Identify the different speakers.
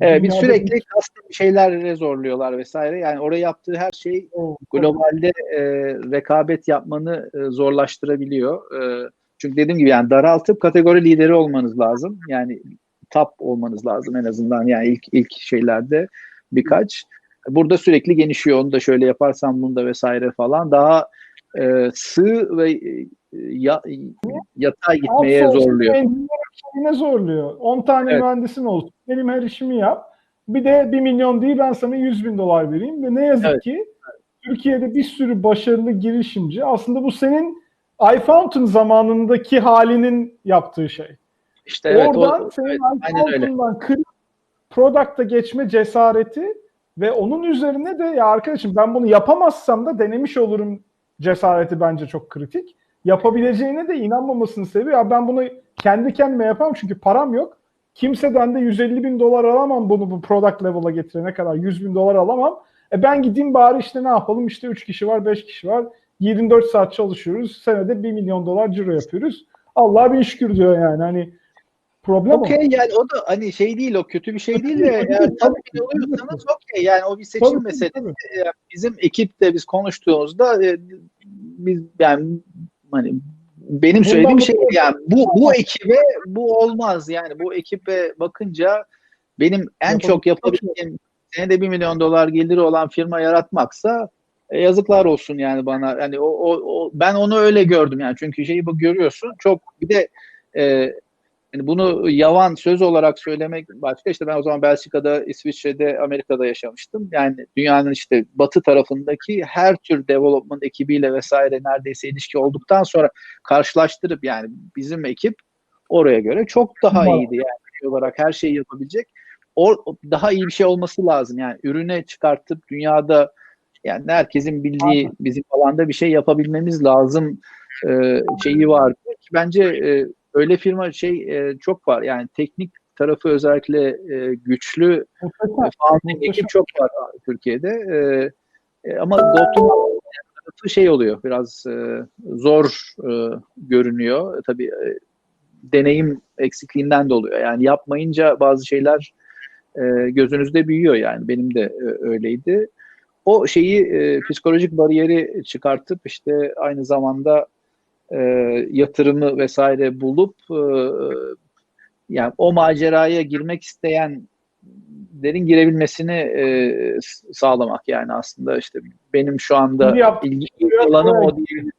Speaker 1: Evet, biz sürekli custom şeyler zorluyorlar vesaire. Yani oraya yaptığı her şey globalde e, rekabet yapmanı e, zorlaştırabiliyor. E, çünkü dediğim gibi yani daraltıp kategori lideri olmanız lazım. Yani top olmanız lazım en azından yani ilk ilk şeylerde birkaç. Burada sürekli genişiyor. Onu da şöyle yaparsam bunu da vesaire falan. Daha e, sığ ve ya, yatay gitmeye zorluyor.
Speaker 2: Ne zorluyor? 10 tane evet. mühendisin olsun. Benim her işimi yap. Bir de 1 milyon değil ben sana 100 bin dolar vereyim. Ve ne yazık evet. ki Türkiye'de bir sürü başarılı girişimci aslında bu senin iFountain zamanındaki halinin yaptığı şey.
Speaker 1: İşte evet,
Speaker 2: Oradan o, senin evet, iFountain'dan kırıp product'a geçme cesareti ve onun üzerine de ya arkadaşım ben bunu yapamazsam da denemiş olurum cesareti bence çok kritik. Yapabileceğine de inanmamasını seviyor. Ya ben bunu kendi kendime yapamam çünkü param yok. Kimseden de 150 bin dolar alamam bunu bu product level'a getirene kadar. 100 bin dolar alamam. E ben gideyim bari işte ne yapalım işte 3 kişi var 5 kişi var. 24 saat çalışıyoruz. Senede 1 milyon dolar ciro yapıyoruz. Allah'a bir şükür diyor yani. Hani problem
Speaker 1: Okey yani o da hani şey değil o kötü bir şey değil de yani tabii oluyorsanız okey yani o bir seçim tabii, meselesi. Tabii. Bizim ekipte biz konuştuğumuzda e, biz yani hani benim söylediğim şey yani bu bu ekibe bu olmaz yani bu ekibe bakınca benim en çok yapabildiğim senede 1 milyon dolar geliri olan firma yaratmaksa e, yazıklar olsun yani bana. Yani o, o, o ben onu öyle gördüm yani çünkü şeyi bu görüyorsun. Çok bir de e, yani bunu yavan söz olarak söylemek başka. işte ben o zaman Belçika'da, İsviçre'de, Amerika'da yaşamıştım. Yani dünyanın işte batı tarafındaki her tür development ekibiyle vesaire neredeyse ilişki olduktan sonra karşılaştırıp yani bizim ekip oraya göre çok daha iyiydi yani şey olarak her şeyi yapabilecek. O daha iyi bir şey olması lazım. Yani ürüne çıkartıp dünyada yani herkesin bildiği bizim alanda bir şey yapabilmemiz lazım e, şeyi vardı. Bence e, öyle firma şey e, çok var. Yani teknik tarafı özellikle e, güçlü founding ekip çok var Türkiye'de. E, e, ama GoTo tarafı şey oluyor biraz e, zor e, görünüyor. Tabii e, deneyim eksikliğinden de oluyor. Yani yapmayınca bazı şeyler e, gözünüzde büyüyor yani. Benim de e, öyleydi. O şeyi e, psikolojik bariyeri çıkartıp işte aynı zamanda e, yatırımı vesaire bulup e, yani o maceraya girmek isteyen derin girebilmesini e, sağlamak yani aslında işte benim şu anda ilgi alanım o diyebilirim